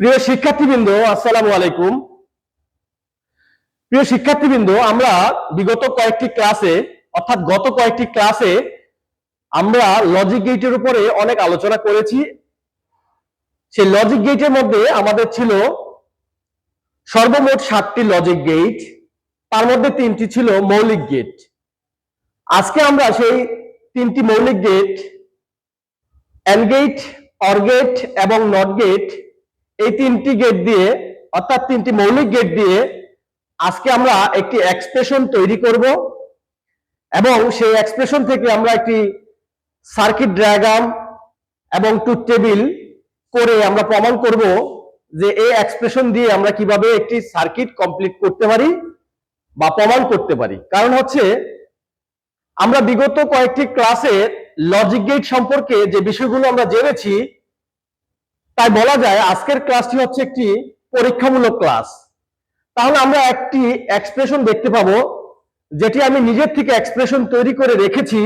প্রিয় শিক্ষার্থীবৃন্দ, আসসালামু আলাইকুম। প্রিয় শিক্ষার্থীবৃন্দ, আমরা বিগত কয়েকটি ক্লাসে, অর্থাৎ গত কয়েকটি ক্লাসে, আমরা লজিক গেটের উপরে অনেক আলোচনা করেছি। সেই লজিক গেটের মধ্যে আমাদের ছিল সর্বমোট সাতটি লজিক গেট তার মধ্যে তিনটি ছিল মৌলিক গেট আজকে আমরা সেই তিনটি মৌলিক gate and gate or gate এবং নট গেট এই তিনটি গেট দিয়ে, অর্থাৎ তিনটি মৌলিক গেট দিয়ে আজকে আমরা একটি এক্সপ্রেশন তৈরি করব এবং সেই এক্সপ্রেশন থেকে আমরা একটি সার্কিট ডায়াগ্রাম এবং টুথ টেবিল করে আমরা প্রমাণ করব যে এই এক্সপ্রেশন দিয়ে আমরা কীভাবে একটি সার্কিট কমপ্লিট করতে পারি বা প্রমাণ করতে পারি। কারণ হচ্ছে, আমরা বিগত কয়েকটি ক্লাসে লজিক গেট সম্পর্কে যে বিষয়গুলো আমরা জেনেছি তাই বলা যায় আজকের ক্লাসটি হচ্ছে একটি পরীক্ষামূলক ক্লাস। তাহলে আমরা একটি এক্সপ্রেশন দেখতে পাবো, যেটি আমি নিজের থেকে এক্সপ্রেশন তৈরি করে রেখেছি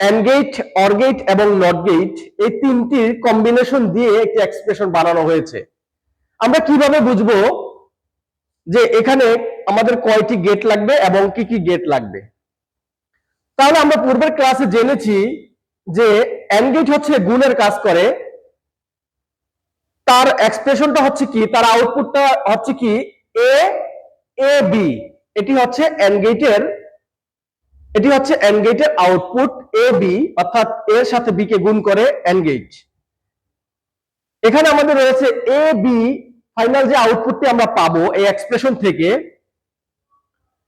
অ্যানগেট অরগেট এবং নট গেট এই তিনটির কম্বিনেশন দিয়ে একটি এক্সপ্রেশন বানানো হয়েছে। আমরা কীভাবে বুঝব যে এখানে আমাদের কয়টি গেট লাগবে এবং কি কি গেট লাগবে? তাহলে আমরা পূর্বের ক্লাসে জেনেছি যে অ্যানগেট হচ্ছে গুণের কাজ করে তার এক্সপ্রেশনটা হচ্ছে কি? তার আউটপুটটা হচ্ছে কি? এ এ বি এটি হচ্ছে এনগেটের এটি হচ্ছে এনগেটের আউটপুট এ বি অর্থাৎ এর সাথে বি কে গুণ করে এনগেট এখানে আমাদের রয়েছে এ বি ফাইনাল যে আউটপুটটি আমরা পাবো, এই এক্সপ্রেশন থেকে,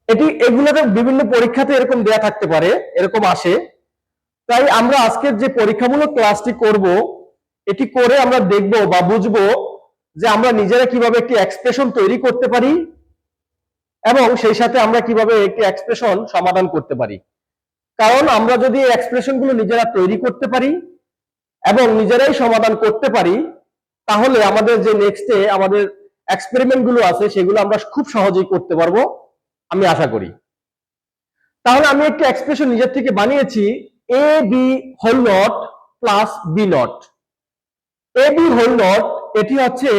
এটি, এগুলোতে বিভিন্ন পরীক্ষাতে এরকম দেয়া থাকতে পারে, এরকম আসে। তাই আমরা আজকের যে পরীক্ষামূলক ক্লাসটি করব এটি করে আমরা দেখব বা বুঝব যে আমরা নিজেরা কীভাবে একটি এক্সপ্রেশন তৈরি করতে পারি এবং সেই সাথে আমরা কীভাবে একটি এক্সপ্রেশন সমাধান করতে পারি। কারণ আমরা যদি এই এক্সপ্রেশনগুলো নিজেরা তৈরি করতে পারি এবং নিজেরাই সমাধান করতে পারি, তাহলে আমাদের যে নেক্সটে আমাদের এক্সপেরিমেন্টগুলো আছে সেগুলো আমরা খুব সহজেই করতে পারব, আমি আশা করি। তাহলে আমি একটি এক্সপ্রেশন নিজের থেকে বানিয়েছি A B whole not plus B not A B whole not, এটি হচ্ছে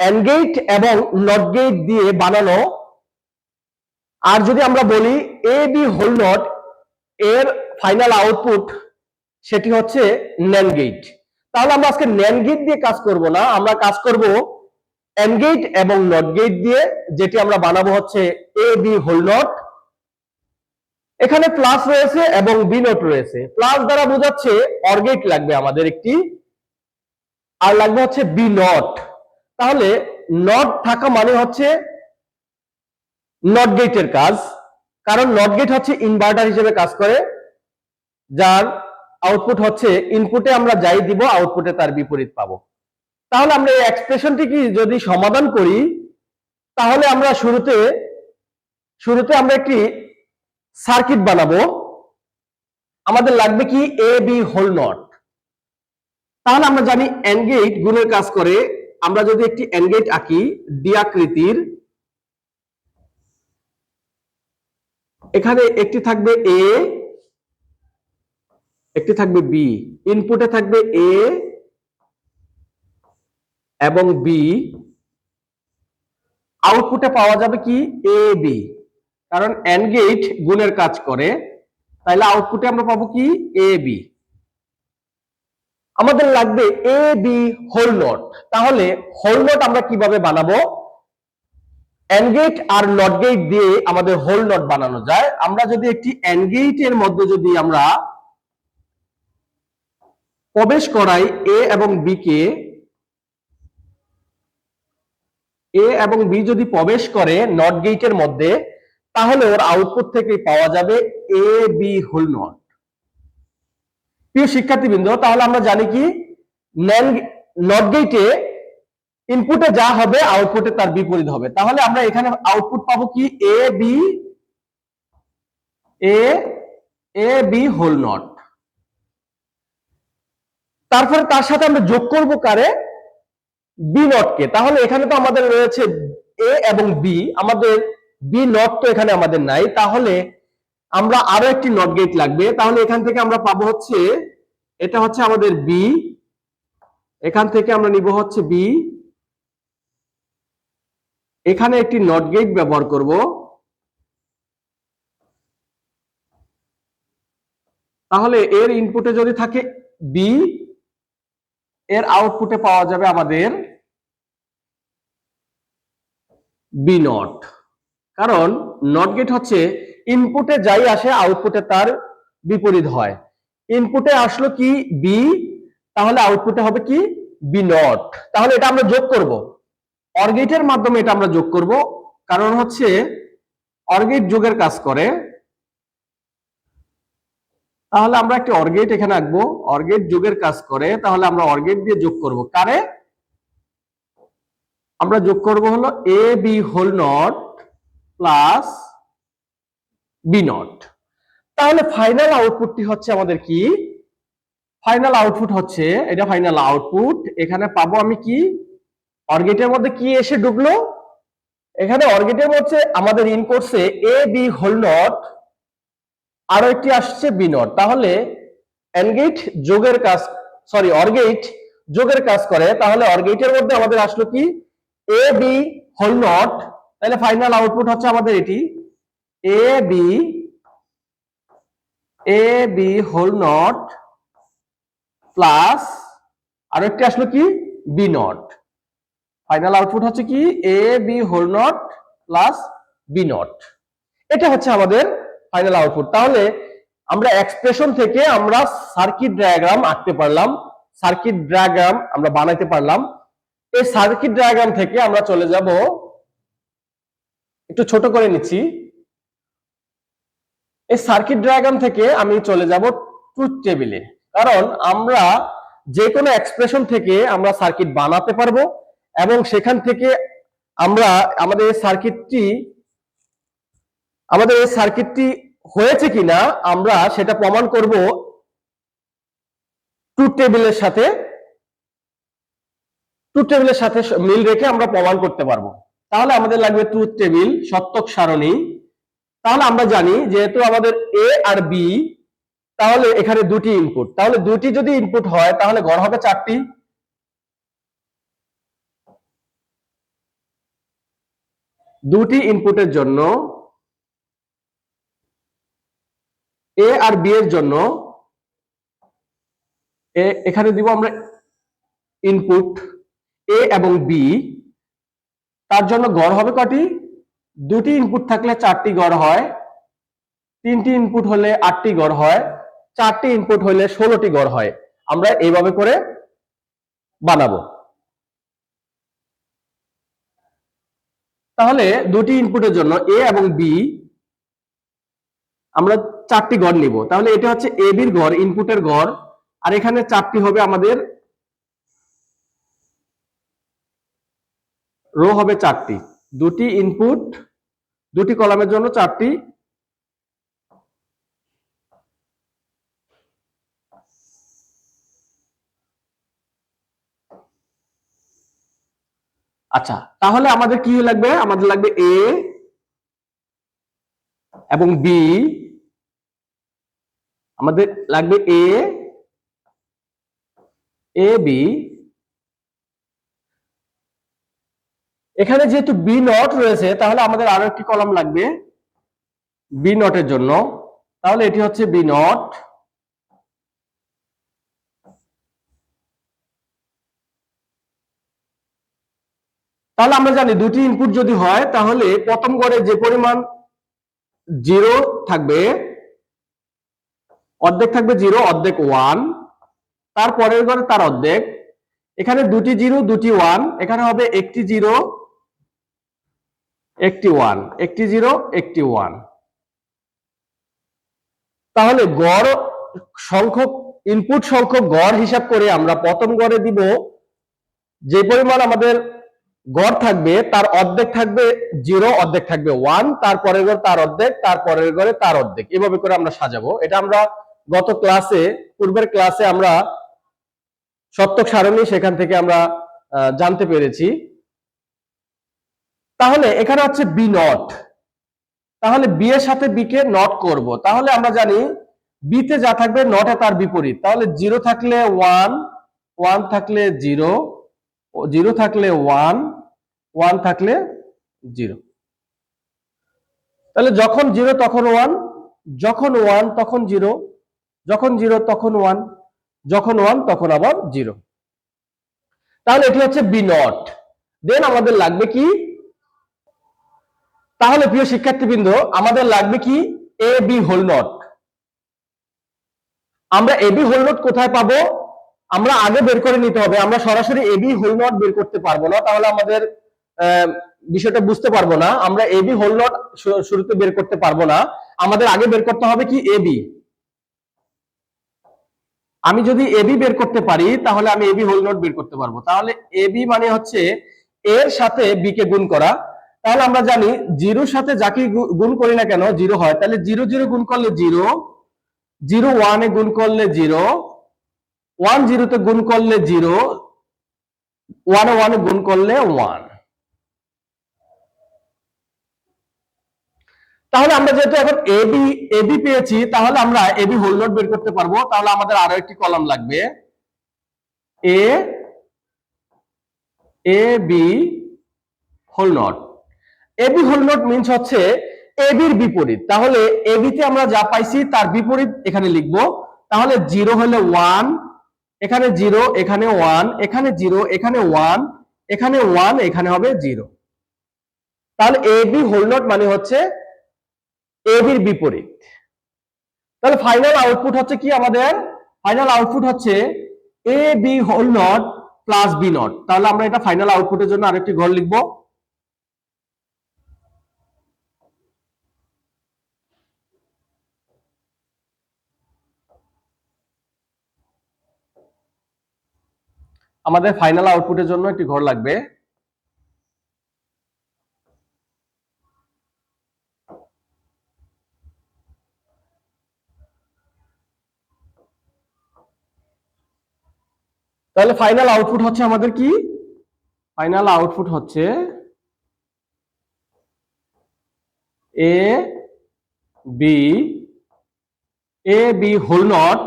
অ্যানগেট এবং নট গেট দিয়ে বানানো। আর যদি আমরা বলি এ বি হোল নট, এর ফাইনাল আউটপুট সেটি হচ্ছে ন্যান গেট তাহলে আমরা আজকে ন্যান গেট দিয়ে কাজ করব না, আমরা কাজ করব এন গেট এবং নট গেট দিয়ে, যেটি আমরা বানাবো হচ্ছে এ বি হোল নট। এখানে প্লাস রয়েছে এবং বি নট রয়েছে। প্লাস দ্বারা বোঝাচ্ছে অর গেট লাগবে আমাদের একটি আর লাগবে হচ্ছে বি নট তাহলে নট থাকা মানে হচ্ছে নট গেটের কাজ। কারণ নট গেট হচ্ছে ইনভার্টার হিসেবে কাজ করে, যার আউটপুট হচ্ছে ইনপুটে আমরা যাই দিব আউটপুটে তার বিপরীত পাবো। তাহলে আমরা এই এক্সপ্রেশনটি কি যদি সমাধান করি, তাহলে আমরা শুরুতে শুরুতে আমরা একটি সার্কিট বানাবো। আমাদের লাগবে কি এ বি হোল নট তাহলে আমরা জানি এনগেট গুণের কাজ করে। আমরা যদি একটি এনগেট আঁকি ডি আকৃতির, এখানে একটি থাকবে এ একটি থাকবে বি ইনপুটে থাকবে এ এবং বি আউটপুটে পাওয়া যাবে কি? এ বি কারণ এন গেট গুণের কাজ করে। তাহলে আউটপুটে আমরা পাবো কি? এ বি আমাদের লাগবে এ বি হোল নট তাহলে হোল নট আমরা কীভাবে বানাবো? গেট আর নট গেট দিয়ে আমাদের হোল নট বানানো যায়। আমরা যদি একটি এন গেটের মধ্যে যদি আমরা প্রবেশ করাই এ এবং বি কে এ এবং বি যদি প্রবেশ করে নট গেটের মধ্যে, তাহলে ওর আউটপুট থেকে পাওয়া যাবে এ বি হোল নট প্রিয় শিক্ষার্থীবৃন্দ, তাহলে আমরা জানি কি? নট গেটে ইনপুটে যা হবে আউটপুটে তার বিপরীত হবে। তাহলে আমরা এখানে আউটপুট পাবো কি? A B A A B whole not তারপরে তার সাথে আমরা যোগ করব কারে? বি নটকে তাহলে এখানে তো আমাদের রয়েছে এ এবং বি আমাদের বি নট তো এখানে আমাদের নাই। তাহলে আমরা আরও একটি নট গেট লাগবে। তাহলে এখান থেকে আমরা পাবো হচ্ছে, এটা হচ্ছে আমাদের বি এখান থেকে আমরা নিব হচ্ছে বি এখানে একটি নট গেট ব্যবহার করব। তাহলে এর ইনপুটে যদি থাকে বি এর আউটপুটে পাওয়া যাবে আমাদের বি নট কারণ নট গেট হচ্ছে ইনপুটে যাই আসে আউটপুটে তার বিপরীত হয়। ইনপুটে আসলো কি? বি তাহলে আউটপুটে হবে কি? বি নট তাহলে এটা আমরা যোগ করব। অর্গেটের মাধ্যমে এটা আমরা যোগ করব। কারণ হচ্ছে অর্গেট যোগের কাজ করে। তাহলে আমরা একটি অর্গেট এখানে আঁকবো। অর্গেট যোগের কাজ করে, তাহলে আমরা অর্গেট দিয়ে যোগ করব। কারে? আমরা যোগ করব হলো A B whole not plus B not তাহলে ফাইনাল আউটপুটটি হচ্ছে আমাদের কি? ফাইনাল আউটপুট হচ্ছে, এটা ফাইনাল আউটপুট এখানে পাবো আমি কি? অর্গেটের মধ্যে কি এসে ঢুকলো? এখানে অর্গেটের মধ্যে আমাদের ইন করছে এ বি হোল নট আরও একটি আসছে বি নট তাহলে এনগেট যোগের কাজ সরি অর্গেট যোগের কাজ করে। তাহলে অর্গেটের মধ্যে আমাদের আসলো কি? এ বি হোল নট তাহলে ফাইনাল আউটপুট হচ্ছে আমাদের এটি। A B A B whole not plus আর একটি আসলো কি? বি নট ফাইনাল আউটপুট হচ্ছে কি? A B whole not plus B not এটা হচ্ছে আমাদের ফাইনাল আউটপুট তাহলে আমরা এক্সপ্রেশন থেকে আমরা সার্কিট ডায়াগ্রাম আঁকতে পারলাম। সার্কিট ডায়াগ্রাম আমরা বানাইতে পারলাম। এই সার্কিট ডায়াগ্রাম থেকে আমরা চলে যাব। একটু ছোট করে নিচ্ছি। এই সার্কিট ডায়াগ্রাম থেকে আমি চলে যাব ট্রুথ টেবিলে কারণ আমরা যে কোনো এক্সপ্রেশন থেকে আমরা সার্কিট বানাতে পারব এবং সেখান থেকে আমরা আমাদের সার্কিটটি আমাদের এই সার্কিটটি হয়েছে কিনা আমরা সেটা প্রমাণ করব ট্রুথ টেবিলের সাথে। ট্রুথ টেবিলের সাথে মিল রেখে আমরা প্রমাণ করতে পারব। তাহলে আমাদের লাগবে ট্রুথ টেবিল সত্যক সারণী। তাহলে আমরা জানি যেহেতু আমাদের এ আর বি তাহলে এখানে দুটি ইনপুট তাহলে দুটি যদি ইনপুট হয়, তাহলে গড় হবে চারটি। দুটি ইনপুটের জন্য এ আর বি এর জন্য এখানে দিব আমরা ইনপুট এ এবং বি তার জন্য গড় হবে কটি? দুটি ইনপুট থাকলে চারটি গড় হয়, তিনটি ইনপুট হলে আটটি গড় হয়, চারটি ইনপুট হলে ষোলোটি গড় হয়। আমরা এইভাবে করে বানাবো। তাহলে দুটি ইনপুটের জন্য এ এবং বি আমরা চারটি গড় নিব। তাহলে এটা হচ্ছে এ বির গড় ইনপুটের গড়। আর এখানে চারটি হবে আমাদের রো হবে চারটি। দুটি ইনপুট দুটি কলামের জন্য চারটি আচ্ছা তাহলে আমাদের কি লাগবে? আমাদের লাগবে এ এবং বি আমাদের লাগবে এ এ বি এখানে যেহেতু বি নট রয়েছে, তাহলে আমাদের আরও একটি কলাম লাগবে বি নটের জন্য। তাহলে এটি হচ্ছে বি নট তাহলে আমরা জানি দুটি ইনপুট যদি হয়, তাহলে প্রথম গড়ে যে পরিমাণ জিরো থাকবে, অর্ধেক থাকবে জিরো অর্ধেক ওয়ান তার পরের ঘরে তার অর্ধেক। এখানে দুটি জিরো দুটি ওয়ান এখানে হবে একটি জিরো একটি ওয়ান, একটি জিরো, একটি ওয়ান। তাহলে গড় সংখ্যক ইনপুট সংখ্যক গড় হিসাব করে আমরা প্রথম গড়ে দিব যে পরিমাণ আমাদের গড় থাকবে, তার অর্ধেক থাকবে জিরো, অর্ধেক থাকবে ওয়ান তারপরের গড় তার অর্ধেক তারপরের গড়ে তার অর্ধেক। এভাবে করে আমরা সাজাবো। এটা আমরা গত ক্লাসে পূর্বের ক্লাসে আমরা সত্যক সারণী সেখান থেকে আমরা জানতে পেরেছি। তাহলে এখানে হচ্ছে বি নট তাহলে বি এর সাথে বি কে নট করব। তাহলে আমরা জানি বি তে যা থাকবে নটে তার বিপরীত। তাহলে জিরো থাকলে ওয়ান ওয়ান থাকলে জিরো জিরো থাকলে ওয়ান ওয়ান থাকলে জিরো তাহলে যখন জিরো তখন ওয়ান যখন ওয়ান তখন জিরো যখন জিরো তখন ওয়ান যখন ওয়ান তখন আবার জিরো তাহলে এটি হচ্ছে বি নট দেন আমাদের লাগবে কি? তাহলে প্রিয় শিক্ষার্থীবৃন্দ, আমাদের লাগবে কি? এ বি হোল নট আমরা এ বি হোল নট কোথায় পাবো? আমরা আগে বের করে নিতে হবে। আমরা সরাসরি এ বি হোল নট বের করতে পারব না, তাহলে আমাদের বিষয়টা বুঝতে পারব না। আমরা এ বি হোল নট শুরুতে বের করতে পারব না। আমাদের আগে বের করতে হবে কি? এ বি আমি যদি এবি বের করতে পারি, তাহলে আমি এবি হোল নোট বের করতে পারব। তাহলে এবি মানে হচ্ছে এর সাথে বি কে গুণ করা। তাহলে আমরা জানি জিরোর সাথে যাকে গুণ করি না কেন জিরো হয়। তাহলে জিরো জিরো গুণ করলে জিরো জিরো ওয়ানে গুণ করলে জিরো, ওয়ান জিরোতে গুণ করলে জিরো, ওয়ানে ওয়ানে গুণ করলে ওয়ান। তাহলে আমরা যেহেতু এখন এবি এবি পেয়েছি, তাহলে আমরা এবি হোল নোট বের করতে পারব। তাহলে আমাদের আরও একটি কলাম লাগবে। A A B whole not AB whole not means হচ্ছে এবির বিপরীত। তাহলে এবিতে আমরা যা পাইছি তার বিপরীত এখানে লিখব। তাহলে জিরো হলে ওয়ান এখানে জিরো এখানে ওয়ান এখানে জিরো এখানে ওয়ান এখানে ওয়ান এখানে হবে জিরো তাহলে এবি হোল নট মানে হচ্ছে এবির বিপরীত। তাহলে ফাইনাল আউটপুট হচ্ছে কি আমাদের? ফাইনাল আউটপুট হচ্ছে A B whole not plus B not তাহলে আমরা এটা ফাইনাল আউটপুটের জন্য আরেকটি ঘর লিখব। আমাদের ফাইনাল আউটপুটের জন্য একটি ঘর লাগবে। তাহলে ফাইনাল আউটপুট হচ্ছে আমাদের কি? ফাইনাল আউটপুট হচ্ছে A B A B whole not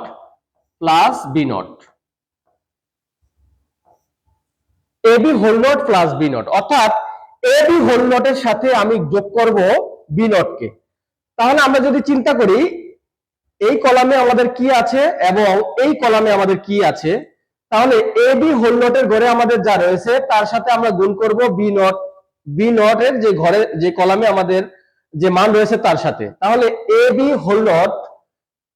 plus B not A B whole not plus B not অর্থাৎ এ বি হোল নটের সাথে আমি যোগ করব বি নটকে তাহলে আমরা যদি চিন্তা করি, এই কলামে আমাদের কি আছে এবং এই কলামে আমাদের কি আছে, তাহলে এ বি হোল নটের ঘরে আমাদের যা রয়েছে, তার সাথে আমরা গুণ করব বি নট বি নটের যে ঘরে, যে কলামে আমাদের যে মান রয়েছে তার সাথে। তাহলে A B whole not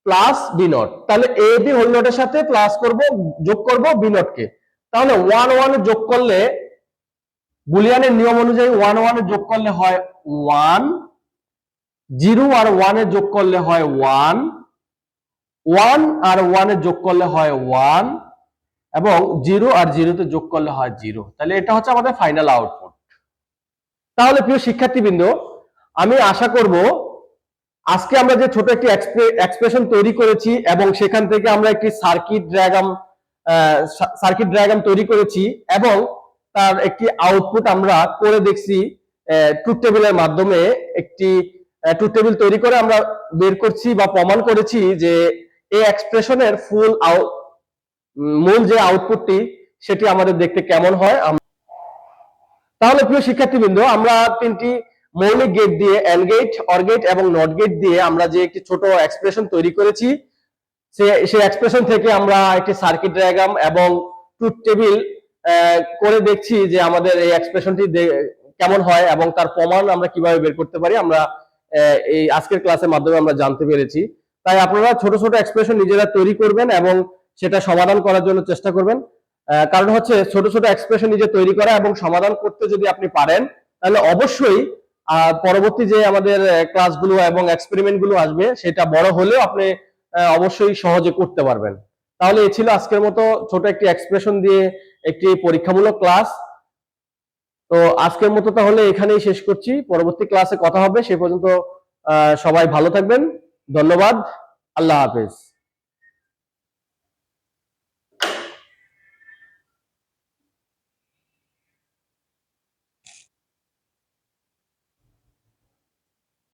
plus B not তাহলে এ বি হোল নটের সাথে প্লাস করব, যোগ করব বি নটকে তাহলে ওয়ান ওয়ান যোগ করলে, বুলিয়ানের নিয়ম অনুযায়ী ওয়ান ওয়ানে যোগ করলে হয় ওয়ান জিরো আর ওয়ানে যোগ করলে হয় ওয়ান ওয়ান আর ওয়ানে যোগ করলে হয় ওয়ান এবং জিরো আর জিরোতে যোগ করলে হয় জিরো তাহলে এটা হচ্ছে আমাদের ফাইনাল আউটপুট তাহলে প্রিয় শিক্ষার্থীবৃন্দ, আমি আশা করব আজকে আমরা যে ছোট একটি এক্সপ্রেশন তৈরি করেছি এবং সেখান থেকে আমরা একটি সার্কিট ড্রায়াগ্রাম সার্কিট ড্রায়াগ্রাম তৈরি করেছি এবং তার একটি আউটপুট আমরা করে দেখছি ট্রুথ টেবিলের মাধ্যমে একটি ট্রুথ টেবিল তৈরি করে আমরা বের করছি বা প্রমাণ করেছি যে এই এক্সপ্রেশনের ফুল আউট মূল যে আউটপুটটি সেটি আমাদের দেখতে কেমন হয় তাহলে প্রিয় শিক্ষার্থীবৃন্দ, আমরা তিনটি মৌলিক গেট দিয়ে এন্ড গেট অর গেট এবং নট গেট দিয়ে আমরা যে একটি ছোট এক্সপ্রেশন তৈরি করেছি সেই এক্সপ্রেশন থেকে আমরা একটি সার্কিট ডায়াগ্রাম এবং ট্রুথ টেবিল করে দেখছি যে আমাদের এই এক্সপ্রেশনটি কেমন হয় এবং তার প্রমাণ আমরা কীভাবে বের করতে পারি আমরা এই আজকের ক্লাসের মাধ্যমে আমরা জানতে পেরেছি। তাই আপনারা ছোট ছোট এক্সপ্রেশন নিজেরা তৈরি করবেন এবং সেটা সমাধান করার জন্য চেষ্টা করবেন। কারণ হচ্ছে ছোট ছোট এক্সপ্রেশন নিজে তৈরি করা এবং সমাধান করতে যদি আপনি পারেন, তাহলে অবশ্যই পরবর্তী যে আমাদের ক্লাসগুলো এবং এক্সপেরিমেন্টগুলো আসবে, সেটা বড় হলেও আপনি অবশ্যই সহজে করতে পারবেন। তাহলে এ ছিল আজকের মতো ছোট একটি এক্সপ্রেশন দিয়ে একটি পরীক্ষামূলক ক্লাস তো আজকের মতো তাহলে এখানেই শেষ করছি। পরবর্তী ক্লাসে কথা হবে। সে পর্যন্ত সবাই ভালো থাকবেন। ধন্যবাদ। আল্লাহ হাফেজ।